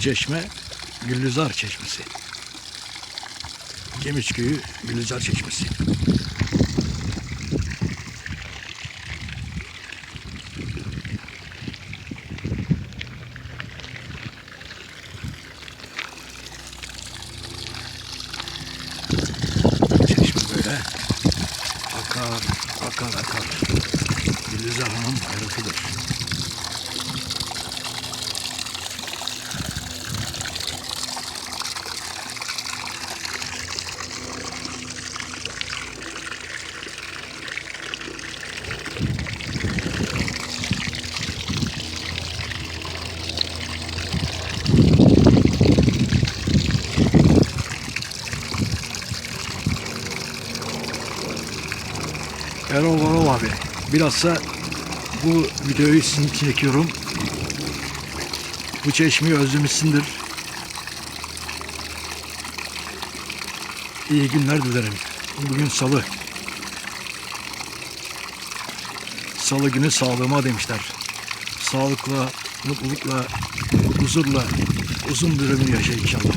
çeşme Güllüzar Çeşmesi. Gemiçköyü Güllüzar Çeşmesi. Çeşme böyle akar, akar, akar. Güllüzar Hanım hayratıdır. Erol Varol abi. Bilhassa bu videoyu sizin için çekiyorum. Bu çeşmeyi özlemişsindir. İyi günler dilerim. Bugün salı. Salı günü sağlığıma demişler. Sağlıkla, mutlulukla, huzurla uzun bir ömür yaşa inşallah.